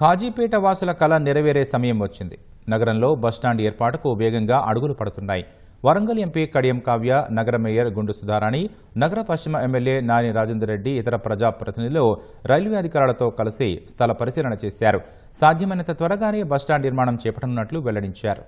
ఖాజీపేట వాసుల కళ నెరవేరే సమయం వచ్చింది. నగరంలో బస్టాండ్ ఏర్పాటుకు వేగంగా అడుగులు పడుతున్నాయి. వరంగల్ ఎంపీ కడియం కావ్య నగర మేయర్ గుండు సుధారాణి నగర పశ్చిమ ఎమ్మెల్యే నాని రాజేందర్ రెడ్డి ఇతర ప్రజాప్రతినిధులు రైల్వే అధికారులతో కలిసి స్థల పరిశీలన చేశారు. సాధ్యమైనంత త్వరగానే బస్టాండ్ నిర్మాణం చేపట్టనున్నట్లు వెల్లడించారు.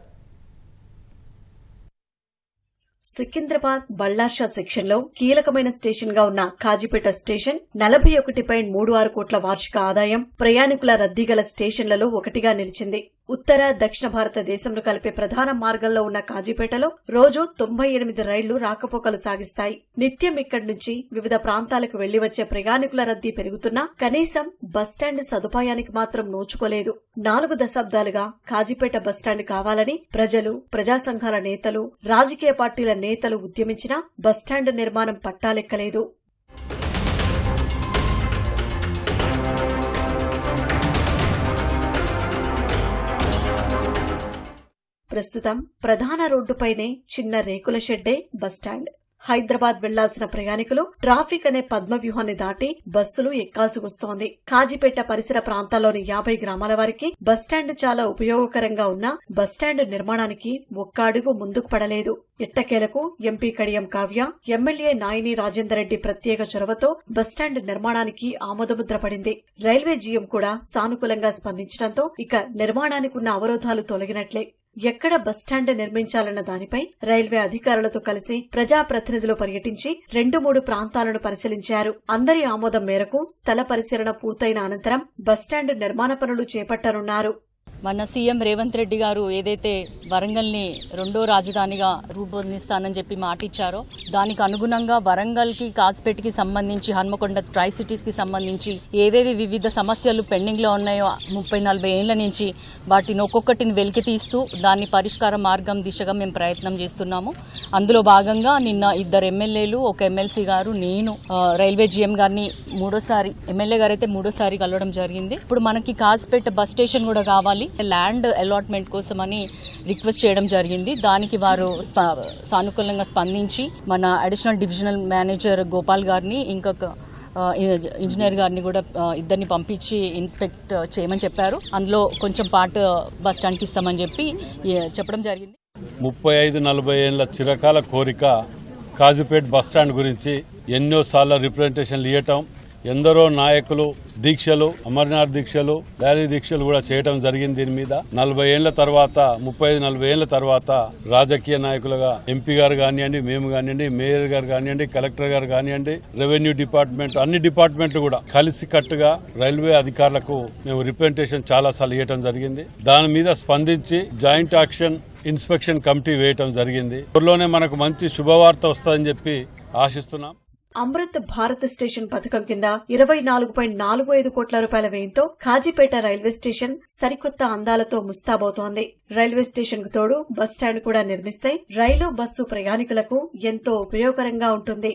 సికింద్రాబాద్ బళ్ళార్షా సెక్షన్లో కీలకమైన స్టేషన్గా ఉన్న కాజీపేట స్టేషన్ నలభై ఒకటి పాయింట్ మూడు ఆరు కోట్ల వార్షిక ఆదాయం ప్రయాణికుల రద్దీ గల స్టేషన్లలో ఒకటిగా నిలిచింది. ఉత్తర దక్షిణ భారతదేశంను కలిపే ప్రధాన మార్గంలో ఉన్న కాజీపేటలో రోజు తొంభై ఎనిమిది రైళ్ళు రాకపోకలు సాగిస్తాయి. నిత్యం ఇక్కడి నుంచి వివిధ ప్రాంతాలకు వెళ్ళి వచ్చే ప్రయాణికుల రద్దీ పెరుగుతున్నా కనీసం బస్టాండ్ సదుపాయానికి మాత్రం నోచుకోలేదు. నాలుగు దశాబ్దాలుగా కాజీపేట బస్టాండ్ కావాలని ప్రజలు ప్రజా సంఘాల నేతలు రాజకీయ పార్టీల నేతలు ఉద్యమించినా బస్టాండ్ నిర్మాణం పట్టాలెక్కలేదు. ప్రస్తుతం ప్రధాన రోడ్డుపైనే చిన్న రేకుల షెడ్డే బస్టాండ్ హైదరాబాద్ వెళ్ళాల్సిన ప్రయాణికులు ట్రాఫిక్ అనే పద్మ వ్యూహాన్ని దాటి బస్సులు ఎక్కాల్సి వస్తోంది. కాజీపేట పరిసర ప్రాంతాల్లోని యాభై గ్రామాల వారికి బస్టాండ్ చాలా ఉపయోగకరంగా ఉన్న బస్టాండ్ నిర్మాణానికి ఒక్క అడుగు ముందుకు పడలేదు. ఎట్టకేలకు ఎంపీ కడియం కావ్య ఎమ్మెల్యే నాయిని రాజేందర్ రెడ్డి ప్రత్యేక చొరవతో బస్టాండ్ నిర్మాణానికి ఆమోదముద్ర పడింది. రైల్వే జీఎం కూడా సానుకూలంగా స్పందించడంతో ఇక నిర్మాణానికి ఉన్న అవరోధాలు తొలగినట్లే. ఎక్కడ బస్టాండ్ నిర్మించాలన్న దానిపై రైల్వే అధికారులతో కలిసి ప్రజాప్రతినిధులు పర్యటించి రెండు మూడు ప్రాంతాలను పరిశీలించారు. అందరి ఆమోదం మేరకు స్థల పరిశీలన పూర్తయిన అనంతరం బస్టాండ్ నిర్మాణ పనులు చేపట్టనున్నారు. మన సీఎం రేవంత్ రెడ్డి గారు ఏదైతే వరంగల్ని రెండో రాజధానిగా రూపొందిస్తానని చెప్పి మాట ఇచ్చారో దానికి అనుగుణంగా వరంగల్కి కాస్పేట్కి సంబంధించి హన్మకొండ ట్రై సిటీస్కి సంబంధించి ఏవేవి వివిధ సమస్యలు పెండింగ్లో ఉన్నాయో ముప్పై నలభై ఏళ్ళ నుంచి వాటిని ఒక్కొక్కటిని వెలికి తీస్తూ దాన్ని పరిష్కార మార్గం దిశగా మేము ప్రయత్నం చేస్తున్నాము. అందులో భాగంగా నిన్న ఇద్దరు ఎమ్మెల్యేలు ఒక ఎమ్మెల్సీ గారు నేను రైల్వే జీఎం గారిని మూడోసారి ఎమ్మెల్యే గారు అయితే మూడోసారి కలవడం జరిగింది. ఇప్పుడు మనకి కాజ్పేట బస్ స్టేషన్ కూడా కావాలి. ల్యాండ్ అలాట్మెంట్ కోసమని రిక్వెస్ట్ చేయడం జరిగింది. దానికి వారు సానుకూలంగా స్పందించి మన అడిషనల్ డివిజనల్ మేనేజర్ గోపాల్ గారిని ఇంకొక ఇంజనీర్ గారిని కూడా ఇద్దరిని పంపించి ఇన్స్పెక్ట్ చేయమని చెప్పారు. అందులో కొంచెం పార్ట్ బస్ స్టాండ్కి ఇస్తామని చెప్పి చెప్పడం జరిగింది. ముప్పై ఐదు నలభై ఏళ్ళ చిరకాల కోరిక కాజుపేట్ బస్ స్టాండ్ గురించి ఎన్నోసార్లు రిప్రజెంటేషన్లు ఇవ్వటం ఎందరో నాయకులు దీక్షలు అమర్నాథ్ దీక్షలు ర్యాలీ దీక్షలు కూడా చేయటం జరిగింది దీని మీద. నలభై ఏళ్ళ తర్వాత ముప్పై ఐదు నలభై ఏళ్ళ తర్వాత రాజకీయ నాయకులుగా ఎంపీ గారు కానివ్వండి మేము కానివ్వండి మేయర్ గారు కానివ్వండి కలెక్టర్ గారు కానివ్వండి రెవెన్యూ డిపార్ట్మెంట్ అన్ని డిపార్ట్మెంట్లు కూడా కలిసి కట్టుగా రైల్వే అధికారులకు మేము రిప్రజెంటేషన్ చాలా సార్లు ఇవ్వడం జరిగింది. దాని మీద స్పందించి జాయింట్ యాక్షన్ ఇన్స్పెక్షన్ కమిటీ వేయటం జరిగింది. త్వరలోనే మనకు మంచి శుభవార్త వస్తుందని చెప్పి ఆశిస్తున్నాం. అమృత్ భారత్ స్టేషన్ పథకం కింద ఇరవై నాలుగు పాయింట్ నాలుగు ఐదు కోట్ల రూపాయల వ్యయంతో కాజీపేట రైల్వే స్టేషన్ సరికొత్త అందాలతో ముస్తాబవుతోంది. రైల్వే స్టేషన్కు తోడు బస్ స్టాండ్ కూడా నిర్మిస్తే రైలు బస్సు ప్రయాణికులకు ఎంతో ఉపయోగకరంగా ఉంటుంది.